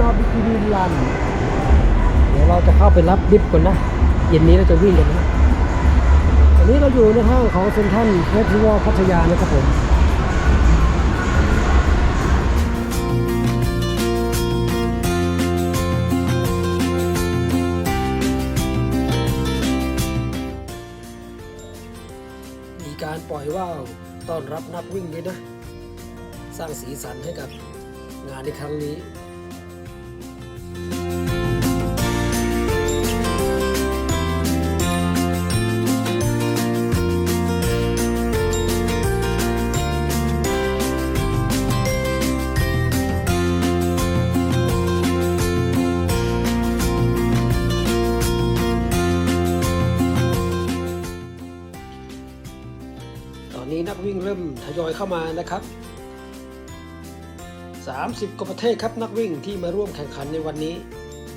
นาบิกินีรันเดี๋ยวเราจะเข้าไปรับลิฟก่อนนะ เย็นนี้เราจะวิ่งกันนะตอนนี้เราอยู่ในห้างของเซ็นทรัลเฟสติวัลพัทยานะครับผมมีการปล่อยว่าวต้อนรับนักวิ่งด้นะ สร้างสีสันให้กับงานในครั้งนี้ เริ่มทยอยเข้ามานะครับ 30กว่าประเทศครับนักวิ่งที่มาร่วมแข่งขันในวันนี้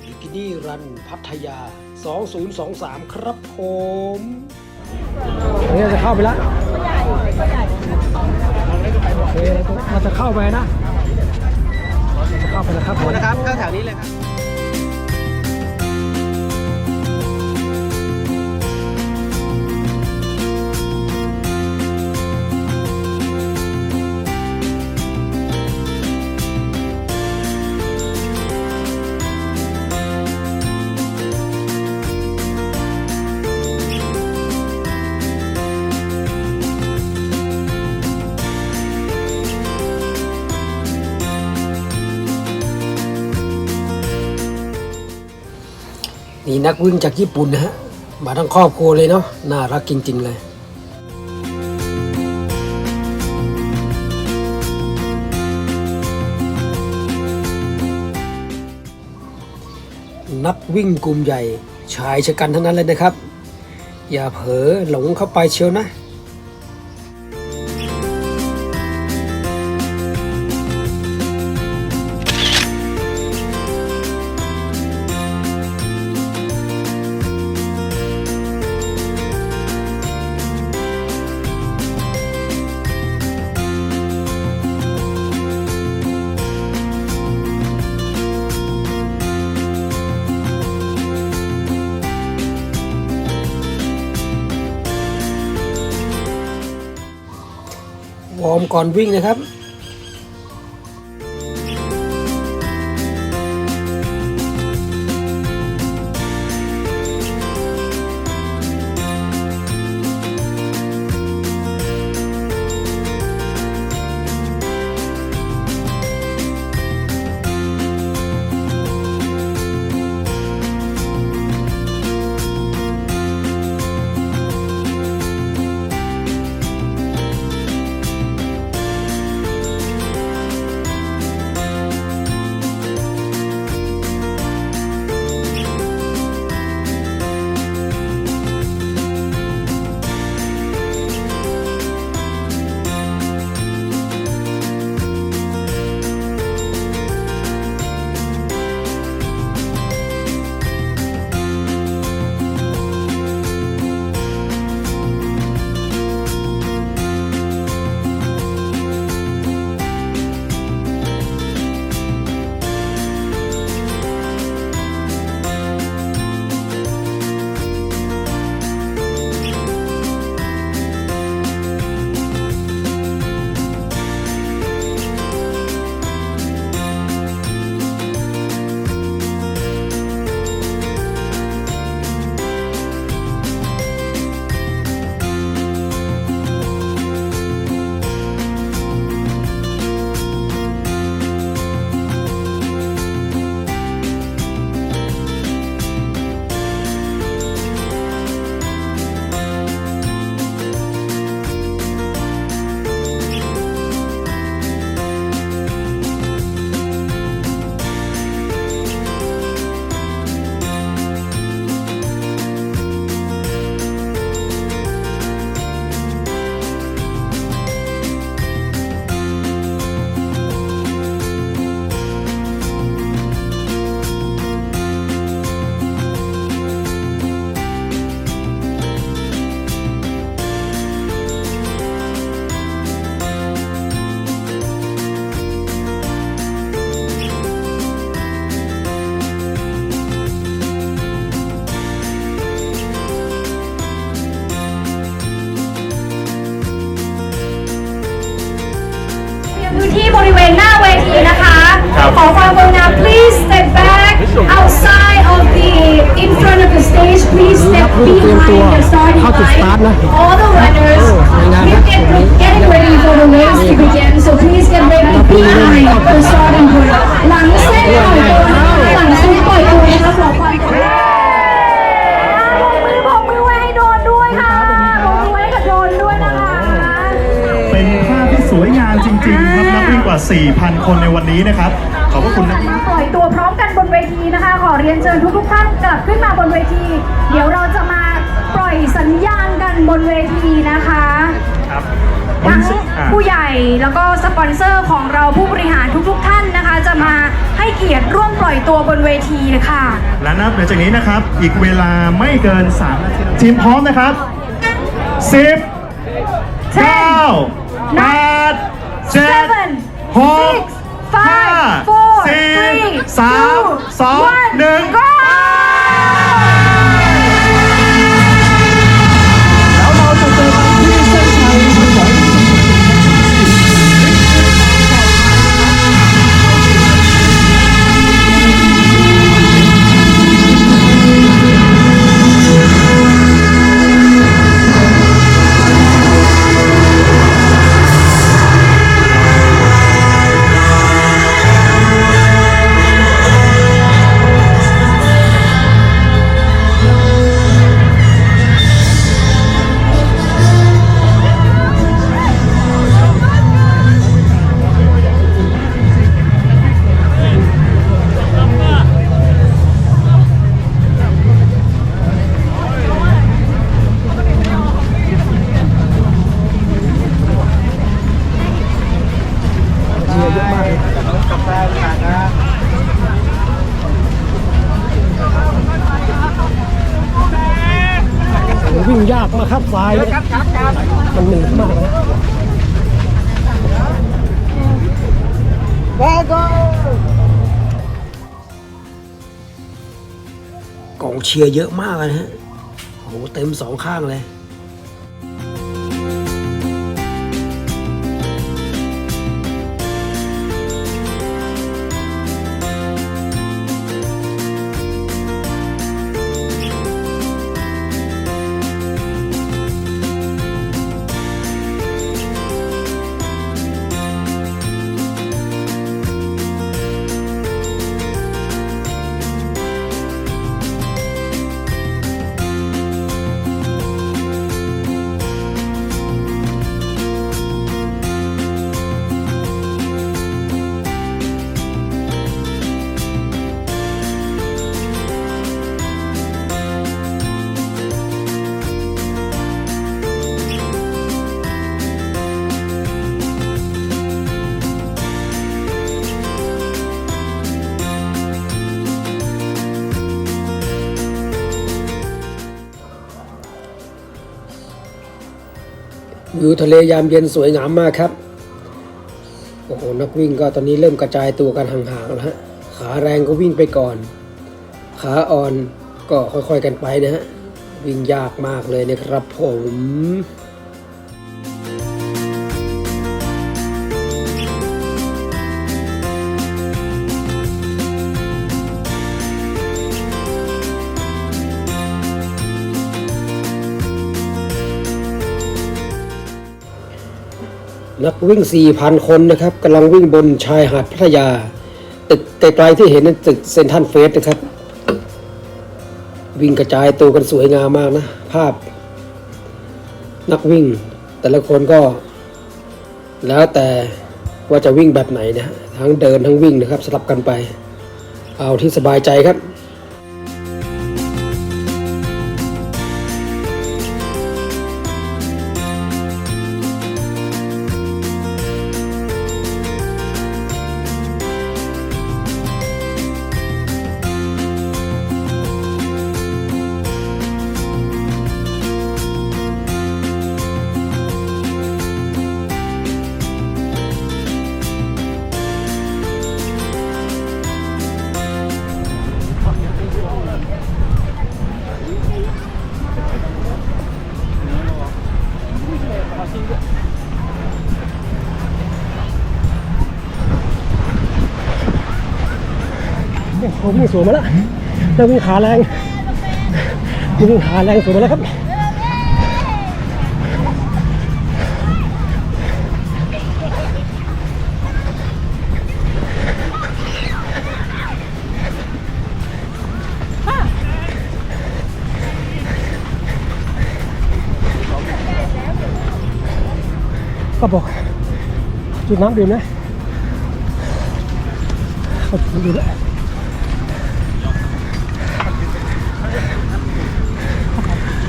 บิกินี่รันพัทยา 2023 ครับผมนี่เราจะเข้าไปแล้วโอเคเราจะเข้าไปนะเราจะเข้าไปแล้วครับผมนะครับเข้าแถวนี้เลยครับ นี่นักวิ่งจากญี่ปุ่นนะฮะ มาทั้งครอบครัวเลยเนาะ น่ารักจริง ๆ เลยนักวิ่งกลุ่มใหญ่ชายชะกันทั้งนั้นเลยนะครับ อย่าเผลอหลงเข้าไปเชียวนะ มก่อนวิ่งนะครับ please step เตรียมตัว behind the starting เข้าจุดสตาร์ท line นะ all the runners สวยงาม we นะ get getting ready for the race to begin so please get ready behind the starting point หลังเส้นปล่อยตัวนะคะหลังเส้นปล่อยตัวนะคะขอความกรุณาบอกมือไว้ให้โดนด้วยค่ะบอกมือไว้ให้กับโดนด้วยนะคะ เป็นภาพที่สวยงามจริงๆครับนักวิ่งกว่า 4,000 คนในวันนี้นะครับ ขอบพระคุณนักวิ่งม ตัวพร้อมกันบนเวทีนะคะ ขอเรียนเชิญทุกทุกท่านกลับขึ้นมาบนเวที เดี๋ยวเราจะมาปล่อยสัญญาณกันบนเวทีนะคะครับทั้งผู้ใหญ่แล้วก็สปอนเซอร์ของเราผู้บริหารทุกๆท่านนะคะ จะมาให้เกียรติร่วมปล่อยตัวบนเวทีนะคะและนับหลังจากนี้นะครับ อีกเวลาไม่เกิน3นาทีทีมพร้อมนะครับ 10 9 8 7 6 5 4 สี่สามสองหนึ่ง go วิ่งยากมากครับทรายเนี่ยมันเหนื่อยมากนะกองเชียร์เยอะมากเลยนะฮะโอ้โหเต็มสองข้างเลย วิวทะเลยามเย็นสวยงามมากครับ โอ้โห นักวิ่งก็ตอนนี้เริ่มกระจายตัวกันห่างๆแล้วฮะ ขาแรงก็วิ่งไปก่อน ขาอ่อนก็ค่อยๆกันไปนะฮะ วิ่งยากมากเลยนะครับผม นักวิ่ง 4,000 คนนะครับกำลังวิ่งบนชายหาดพัทยา ตึกไกลๆที่เห็นนั้นตึกเซนทันเฟสนะครับ วิ่งกระจายตัวกันสวยงามมากนะ ภาพ นักวิ่ง แต่ละคนก็ แล้วแต่ว่าจะวิ่งแบบไหนนะทั้งเดินทั้งวิ่งนะครับสลับกันไป เอาที่สบายใจครับ แล้ววิ่งขาแรงวิ่งขาแรงสวนมาแล้วครับก็บอกจุดน้ำดื่มนะเอาจุดน้ำดื่มแล้ว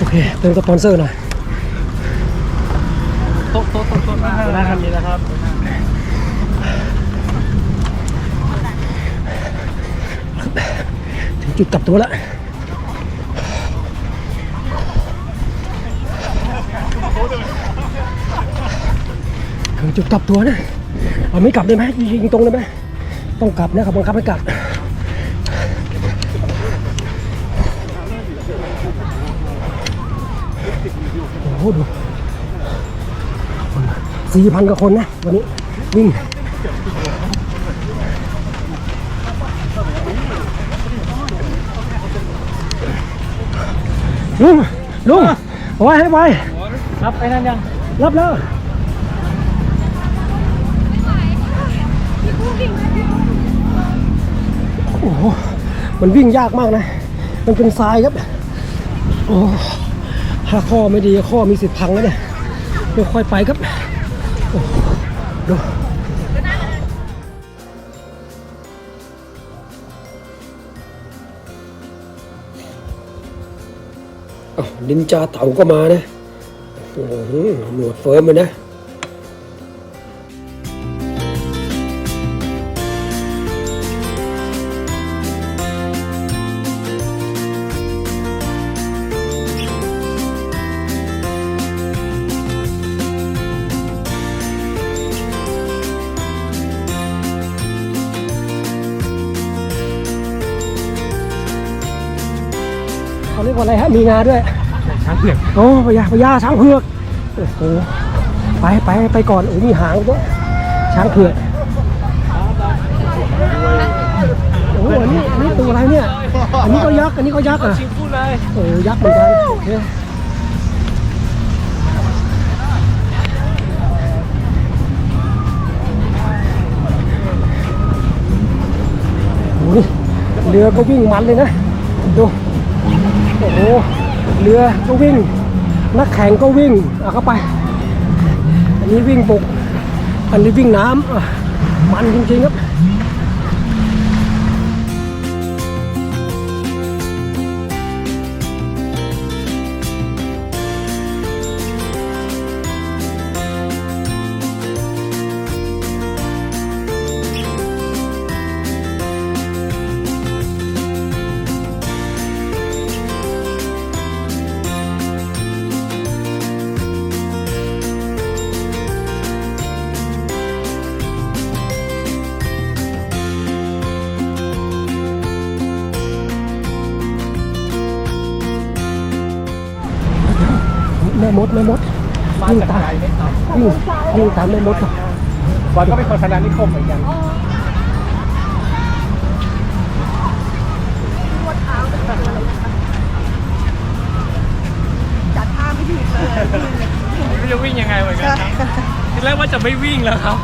เคเติมสปอนเซอร์หน่อยโต๊ะโต๊ะโต๊ะโต๊ะหน้าหน้าคันนี้นะครับถึงจุดกลับตัวแล้วถึงจุดกลับตัวนะเอาไม่กลับได้ไหมยิงตรงได้ไหมต้องกลับนะครับบังคับให้กลับ โอ้โหดูสี่พันกว่าคนนะ วันนี้วิ่งลุงลุงเอาไว้ให้ไวรับไปนั่นยัง รับแล้วโอ้โหมันวิ่งยากมากนะ มันเป็นทรายครับ โอ้ ถ้าข้อไม่ดีข้อมีสิทธิ์พังแล้วเนี่ยค่อยไปครับดูอ้าวนินจาเต่าก็มานะโอ้โหหนวดเฟิร์มเลยนะ มีงาด้วยช้างเผือกโอ้พญาพญาช้างเผือกโอ้โหไปไปไปก่อนโอ้มีหางด้วยช้างเผือกโอ้โหอันนี้อันนี้ตัวอะไรเนี่ย อันนี้ก็ยักษ์อันนี้ก็ยักษ์อะชิงพูดเลยโอ้ยักษ์เหมือนกันโอเคโอ้ยเรือก็วิ่งมันเลยนะดู โอ้โหเรือก็วิ่ง นักแข่งก็วิ่งเอาเข้าไป อันนี้วิ่งบกอันนี้วิ่งน้ำมันจริงๆครับ วิ่งตามวิ่งวิ่งตามแม่มดก่อนบอลก็เป็นคนพนันนิคมเหมือนกันจัดท่าไม่รู้จะวิ่งยังไงเหมือนกันครับทีแรกว่าจะไม่วิ่งแล้วครับ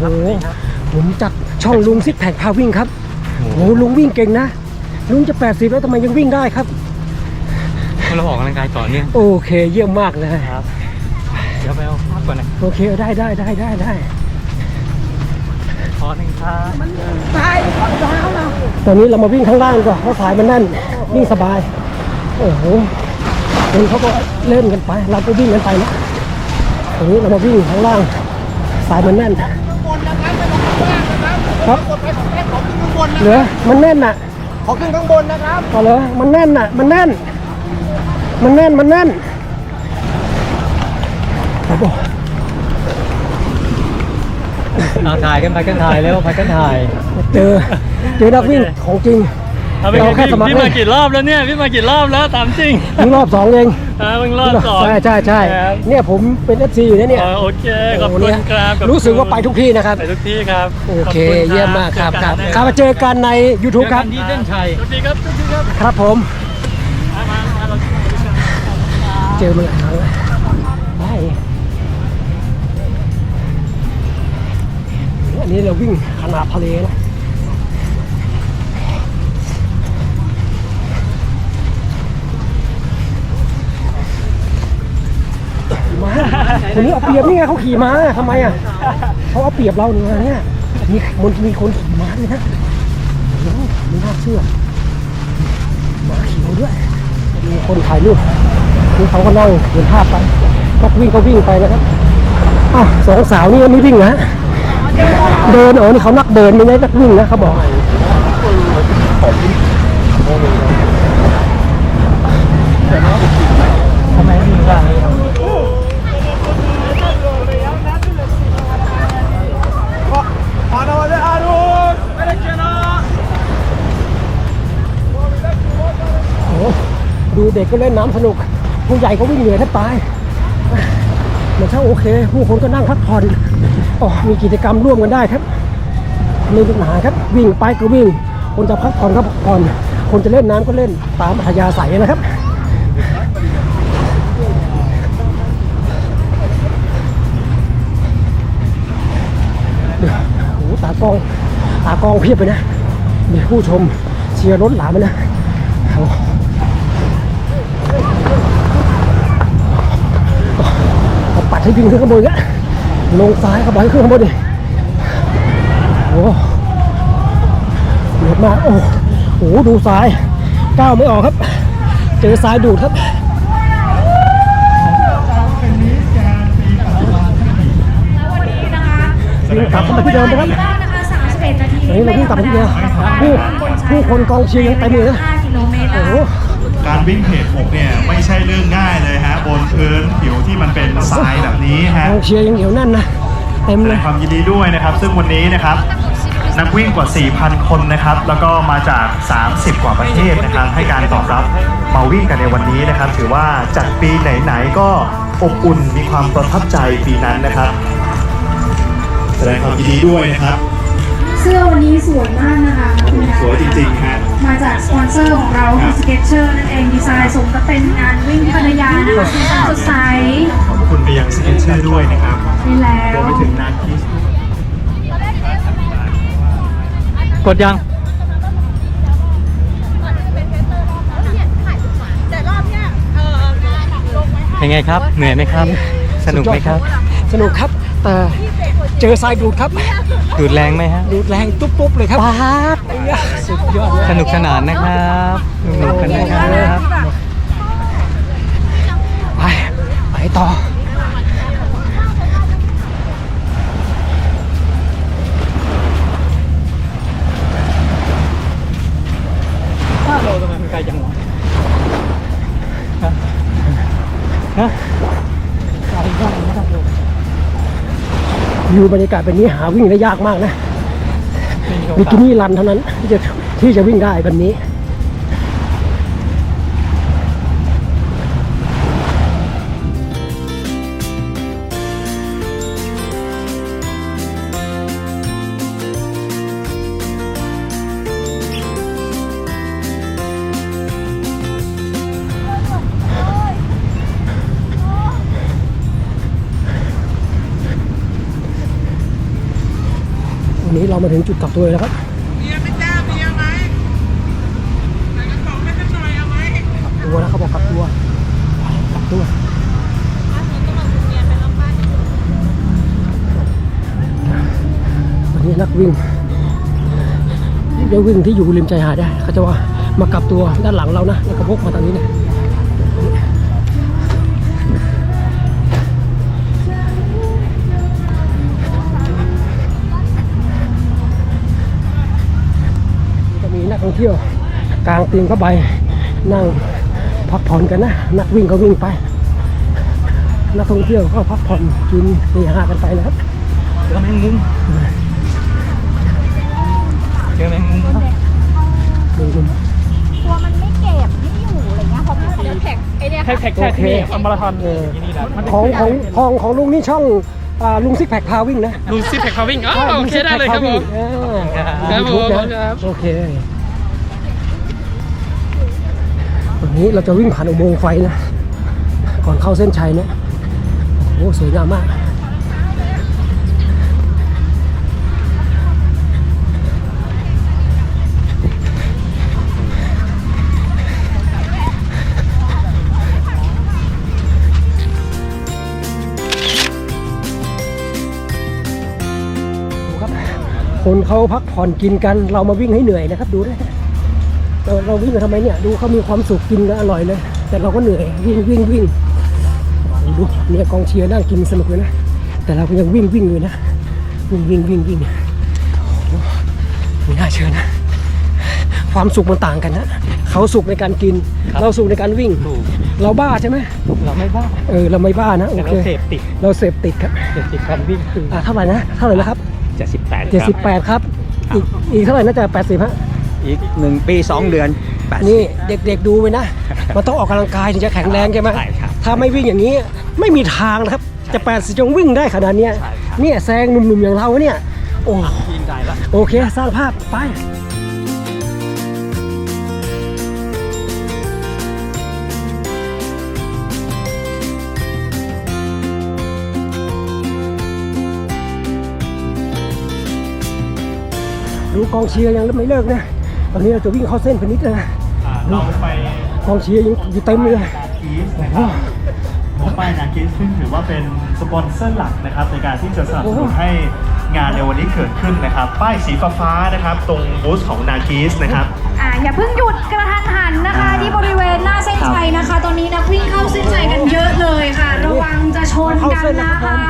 โอ้โหผมจากช่องลุงซิกแพคพาวิ่งครับโอ้โหลุงวิ่งเก่งนะ ลุงจะ 80 แล้วทำไมยังวิ่งได้ครับเราออกกำลังกายต่อเนื่องโอเคเยี่ยมมากเลยครับเดี๋ยวไปเอาพักก่อนนะโอเคได้ได้ได้ได้ได้ขอหนึ่งครับตอนนี้เรามาวิ่งข้างล่างก่อนเพราะสายมันแน่นวิ่งสบายโอ้โหคนเขาก็เล่นกันไป เราก็วิ่งกันไปนะตอนนี้เรามาวิ่งข้างล่างสายมันแน่น ครับเหลือมันแน่นน่ะขอขึ้นข้างบนนะครับก็เลยมันแน่นน่ะ มันแน่น มันแน่น มันแน่นครับผมเอาถ่ายกันไปกันถ่ายแล้วไปกันถ่าย เจอ เจอนักวิ่งของจริง เอาไปเราแค่สมัครพี่เล่มาน กี่รอบแล้วเนี่ยพี่มากี่รอบแล้วตามจริงเพิ่งรอบสองเองอ่ามึงรอบสองใช่ใช่ใช่ครับเนี่ยผมเป็นเอฟซีอยู่นะเนี่ยอ๋อโอเคขอบโโหคุณเนี่ยครับขอบคุณรู้สึกว่าไปทุกที่นะครับ ไปทุกที่ครับโอเค ขบณเยี่ยมมากครับครับเจอครับนมาเจอกันใน YouTube ครับ ที่เส้นชัยทุกทีครับทุกทีครับครับผม มามามาเราเจอมาหลายครั้งแล้วได้อันนี้เราวิ่งขนาดทะเลนะ คนนี้เอาเปรียบนี่ไงเขาขี่ม้าทำไมอะเขาเอาเปรียบเราเนี่ยเนี่ยมีมันมีคนขี่ม้าด้วยนะไม่น่าเชื่อม้าขี่เราด้วยมีคนถ่ายรูปนี่เขาก็นั่งเดินภาพไปนักวิ่งก็วิ่งไปนะครับอ้าวสองสาวนี่ไม่วิ่งนะเดินเออนี่เขานักเดินไม่ใช่นักวิ่งนะเขาบอกทำไมวิ่งได้ ดูเด็กก็เล่นน้ำสนุก ผู้ใหญ่ก็วิ่งเหนื่อยแทบตายมันช่างโอเค ผู้คนก็นั่งพักผ่อนอ๋อมีกิจกรรมร่วมกันได้ครับไม่มีปัญหาครับ วิ่งไปก็วิ่ง คนจะพักผ่อนก็พักผ่อน คนจะเล่นน้ำก็เล่นตามอัธยาศัยนะครับโอ้ตากล้องตากล้องเพียบไปนะมีผู้ชมเชียร์รถหลามเลยนะ ดให้วิ่งขึ้นข้างบนก็ลงซ้ายเขาบอกให้ขึ้นข้างบนดิโอ้เหนื่อยมากโอ้โหดูซ้ายก้าวไม่ออกครับ เจอซ้ายดูดครับเป็นมิสแกรนด์ปีปัจจุบันวันนี้นะคะวิ่งกลับเข้ามาที่เดิมนะครับบ้างนะคะ31นาทีตอนนี้เราวิ่งกลับมาที่เดิมผู้ผู้คนกองเชียร์ยังเต็มเลยนะ การวิ่งเพจหกเนี่ยไม่ใช่เรื่องง่ายเลยฮะบนพื้นผิวที่มันเป็นทรายแบบนี้ฮะกองเชียร์ยังเหนียวแน่นนะเต็มแสเลดยงความยินดีด้วยนะครับ ซึ่งวันนี้นะครับ นักวิ่งกว่า 4,000 คนนะครับ แล้วก็มาจาก 30 กว่าประเทศนะครับ ให้การตอบรับมาวิ่งกันในวันนี้นะครับ ถือว่าจัดปีไหนๆก็อบอุ่นมีความประทับใจปีนั้นนะครับ แสดงความยินดีด้วยนะครับ เสื้อวันนี้สวยมากนะคะคุณคะสวยจริงๆฮะมาจากสปอนเซอร์ของเราครัคืบอสเก็ตเชอร์นั่นเองดีไซน์สมกับเป็นงานวิ่งที่พัทยานะคะสีสันสดใสขอบคุณไปยังสเก็ตเชอร์ด้วยนะครับนี่แล้รววมไปถึงนาคิสกดยังเป็นไงครับ เหนื่อยไหมครับ สนุกไหมครับ สนุกครับ แต่ เจอทรายดูดครับ ดูดแรงไหมฮะ ดูดแรงตุ๊บๆเลยครับป๊าดสุดยอดเลยสนุกสนานนะครับสนุกกันนะครับไปไปต่อห้าโลทำไมมันไกลจังวะฮะฮะ วิวบรรยากาศแบบนี้หาวิ่งได้ยากมากนะบิกินี่รันเท่านั้นที่จะที่จะวิ่งได้แบบนี้ มาถึงจุดกลับตัวแล้วครับเบียร์ไม่จ้าเบียร์ไหมใส่กระป๋องให้สักหน่อยเอาไหมตัวแล้วเขาบอกกลับตัวกลับตัววันนี้นักวิ่งนักวิ่งที่อยู่ริมชายหาดเนี่ยเขาจะว่ามากลับตัวด้านหลังเรานะแล้วก็พกมาทางนี้เนี่ย องเที่ยวกลางตีนเข้าไปนั่งพักผ่อนกันนะ นักวิ่งก็วิ่งไป นักท่องเที่ยวก็พักผ่อนกินเฮฮากันไปนะครับเจอแมงมุมเจอแมงมุมครับมงมุมตัวมันไม่เก็บไม่อยู่อะไรเงี้ยเพราะมันแท็กไอเนี้ยแท็กแท็กแท็กอัมาราธอนของของของของลุงนี่ช่องลุงซิกแพคพาวิ่งนะลุงซิกแพคพาวิ่งอ๋โอเคได้เลยครับผมครับผมโอเค วันนี้เราจะวิ่งผ่านอุโมงค์ไฟนะ ก่อนเข้าเส้นชัยเนี่ยโอ้สวยงามมากดูครับคนเขาพักผ่อนกินกันเรามาวิ่งให้เหนื่อยนะครับ ดูด้วย เราเราวิ่งกันทำไมเนี่ย ดูเขามีความสุขกินกันอร่อยเลย แต่เราก็เหนื่อยวิ่งวิ่งวิ่งโอ้โหดูเนี่ยกองเชียร์นั่งกินสนุกเลยนะ แต่เราก็ยังวิ่งวิ่งอยู่นะ วิ่งวิ่งวิ่งวิ่งโอ้โหไม่น่าเชื่อนะ ความสุขมันต่างกันนะ เขาสุขในการกิน เราสุขในการวิ่งถูกเราบ้าใช่ไหมเราไม่บ้า เออ เราไม่บ้านะโอแต่เคเราเสพติด เราเสพติดครับ เสพติดการวิ่งคืออ่าเท่าไหร่นะ เท่าไหร่แล้วครับจะสิบแปดเจ็ดสิบแปดครับอีกอีกเท่าไหร่น่าจะแปดสิบฮะ อีกหนึ่งปีสองเดือนแปดสิบนี่เด็กๆดูไปนะ มันต้องออกกำลังกายถึงจะแข็งแรงใช่ไหมใช่ครับถ้าไม่วิ่งอย่างนี้ไม่มีทางนะครับ จะแปดสิบจงวิ่งได้ขนาดเนี้ยใช่ครับ เนี่ยแซงหนุ่มๆอย่างเราเนี่ย โอ้ ยิงได้ละ โอเค สร้างภาพ ไป ดูกองเชียร์ยังไม่เลิกนะ ตอนนี้เราจะวิ่งเข้าเส้นไปนิดนะอ่าเราไปกองเชียร์ยังอยู่เต็มเลยนาคีสนะครับผมไปนาคีสซึ่งถือว่าเป็นสปอนเซอร์หลักนะครับในการที่จะสนับสนุนให้งานในวันนี้เกิดขึ้นนะครับ ป้ายสีฟ้าๆนะครับ ตรงบูธของนาคีสนะครับอ่าอย่าเพิ่งหยุดกระทันหันนะคะ ที่บริเวณหน้าเส้นชัยนะคะ ตอนนี้นักวิ่งเข้าเส้นชัยกันเยอะเลยค่ะ ระวังจะชนกันนะคะ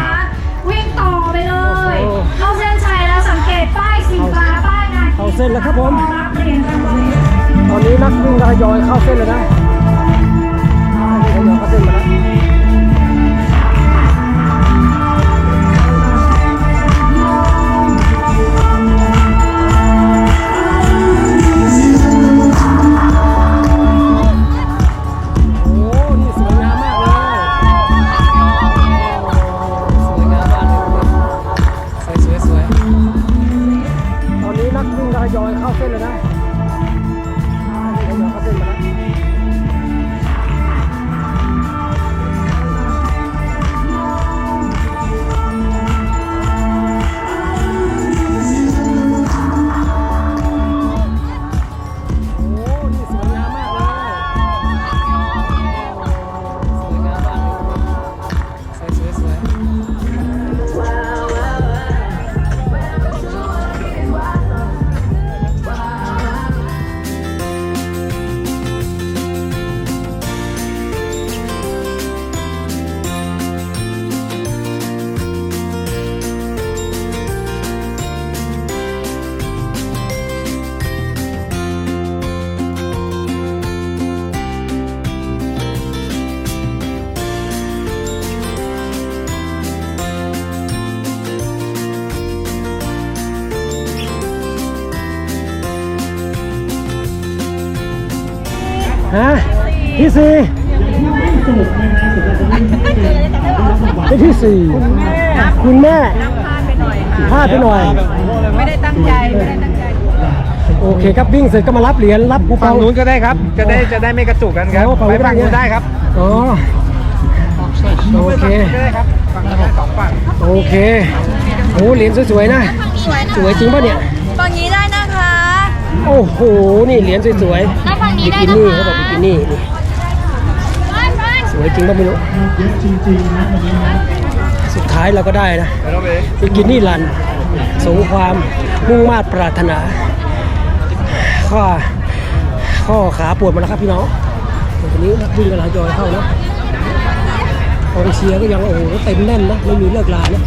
วิ่งต่อไปเลย เข้าเส้นชัยแล้วสังเกตป้ายสีฟ้าป้ายนาเข้าเส้นแล้วครับผม ตอนนี้นักวิ่งทยอยเข้าเส้นแล้วนะ ฮะที่สี่ได้ที่สี่คุณแม่พลาดไปหน่อยไม่ได้ตั้งใจไม่ได้ตั้งใจโอเคครับวิ่งเสร็จก็มารับเหรียญรับกูฝั่เปางนู้นก็ได้ครับ จะได้จะได้ไม่กระตุกกันครับโอ้ฝั่งนู้ไปนฝั่งนู้นได้ได้ครับอ๋อโอเคก็ได้ครับฝั่งนู้นได้สองฝั่งโอเคโอ้เหรียญสวยๆนะสวยจริงป่ะเนี่ย ฝั่งนี้ได้นะคะ โอ้โห นี่เหรียญสวยแล้วฝั่งๆนี้บิได้กินะนี่คะเขาบอกบิกิ นี่นี่สวยจริงป่ะไม่รู้สุดท้ายเราก็ได้นะบิกินี่รัน สงความมุ่งมาตรปรารถนา ข้อข้อขาปวดมาแล้วครับพี่น้องวันนี้นักวิ่งกำลังจอยเข้านะกองเชียร์ก็ยังโอ้โหเต็มแน่นนะไม่มีเลิกลานะ